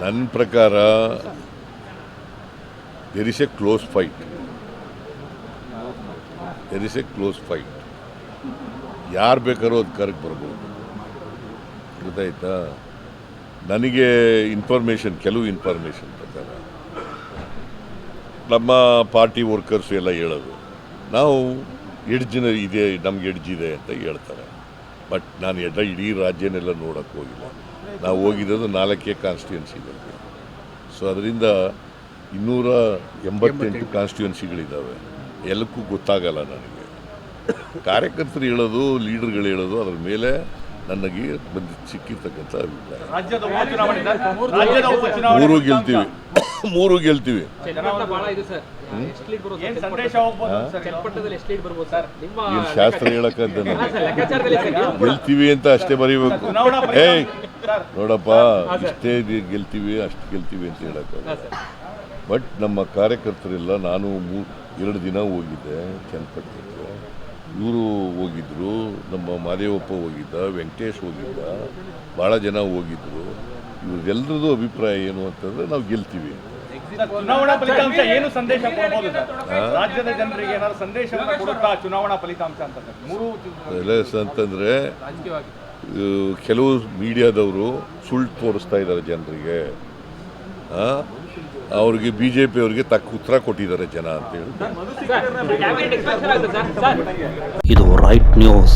ನನ್ನ ಪ್ರಕಾರ there is a close fight there is a close fight ಯಾರು ಬೇಕಾದ್ರೂ ಅದು ಕರೆಕ್ಟ್ ಬರ್ಬೋದು. ಗೊತ್ತಾಯ್ತಾ ನನಗೆ ಇನ್ಫಾರ್ಮೇಷನ್ ಕೆಲವು ಇನ್ಫಾರ್ಮೇಷನ್ ಪ್ರಕಾರ, ನಮ್ಮ ಪಾರ್ಟಿ ವರ್ಕರ್ಸ್ ಎಲ್ಲ ಹೇಳೋದು, ನಾವು ಎಡ್ಜಿನ ಇದೆ, ನಮ್ಗೆ ಇದೆ ಅಂತ ಹೇಳ್ತಾರೆ. ಬಟ್ ನಾನು ಎಲ್ಲ ಇಡೀ ರಾಜ್ಯನೆಲ್ಲ ನೋಡೋಕ್ಕೆ ಹೋಗಿಲ್ಲ. ನಾವು ಹೋಗಿರೋದು ನಾಲ್ಕೇ ಕಾನ್ಸ್ಟಿಟ್ಯೂನ್ಸಿಗಳಿಗೆ ಸೊ ಅದರಿಂದ ಇನ್ನೂರ ಎಂಬತ್ತೆಂಟು ಕಾನ್ಸ್ಟಿಟ್ಯೂನ್ಸಿಗಳಿದ್ದಾವೆ ಎಲ್ಲಕ್ಕೂ ಗೊತ್ತಾಗಲ್ಲ ನನಗೆ. ಕಾರ್ಯಕರ್ತರು ಹೇಳೋದು ಲೀಡರ್ಗಳು ಹೇಳೋದು ಅದರ ಮೇಲೆ ನನಗೆ ಬಂದು ಸಿಕ್ಕಿರ್ತಕ್ಕಂಥ ಅಭಿಪ್ರಾಯ. ಮೂರು ಗೆಲ್ತೀವಿ. ಮೂರು ಗೆಲ್ತೀವಿ. ಶಾಸ್ತ್ರ ಹೇಳಕ್ಕಂತ ಗೆಲ್ತೀವಿ ಅಂತ ಅಷ್ಟೇ ಬರೀಬೇಕು. ಏಯ್ ನೋಡಪ್ಪ ಇಷ್ಟೇ ಗೆಲ್ತೀವಿ ಅಷ್ಟು ಗೆಲ್ತೀವಿ ಅಂತ ಹೇಳಕ್ಕೆ ಬಟ್ ನಮ್ಮ ಕಾರ್ಯಕರ್ತರೆಲ್ಲ ನಾನು ಮೂ ಎರಡು ದಿನ ಹೋಗಿದ್ದೆ ಚನ್ನಪಟ್ಟಣಕ್ಕೆ. ಇವರು ಹೋಗಿದ್ರು ನಮ್ಮ ಮಾದೇವಪ್ಪ ಹೋಗಿದ್ದ ವೆಂಕಟೇಶ್ ಹೋಗಿದ್ದ ಭಾಳ ಜನ ಹೋಗಿದ್ರು. ಇವ್ರದ್ದೆಲ್ಲರದ್ದು ಅಭಿಪ್ರಾಯ ಏನು ಅಂತಂದ್ರೆ ನಾವು ಗೆಲ್ತೀವಿ ಚುನಾವಣಾ ಫಲಿತಾಂಶ ಏನು ಸಂದೇಶ ಕೊಡ್ಬೋದು ಸರ್ ರಾಜ್ಯದ ಜನರಿಗೆ ಏನಾದ್ರು ಸಂದೇಶವನ್ನು ಕೊಡುತ್ತಾ ಚುನಾವಣಾ ಫಲಿತಾಂಶ ಅಂತ? ಸರ್ ಮೂರು ಅಂತಂದ್ರೆ ಅಂತಂದರೆ ಕೆಲವು ಮೀಡಿಯಾದವರು ಸುಳ್ಳು ತೋರಿಸ್ತಾ ಇದ್ದಾರೆ ಜನರಿಗೆ. ಅವರಿಗೆ ಅವ್ರಿಗೆ ಬಿ ಜೆ ಪಿ ಅವ್ರಿಗೆ ತಕ್ಕ ಉತ್ತರ ಕೊಟ್ಟಿದ್ದಾರೆ ಜನ ಅಂತೇಳಿ ಸರ್ ಸರ್? ಇದು ರೈಟ್ ನ್ಯೂಸ್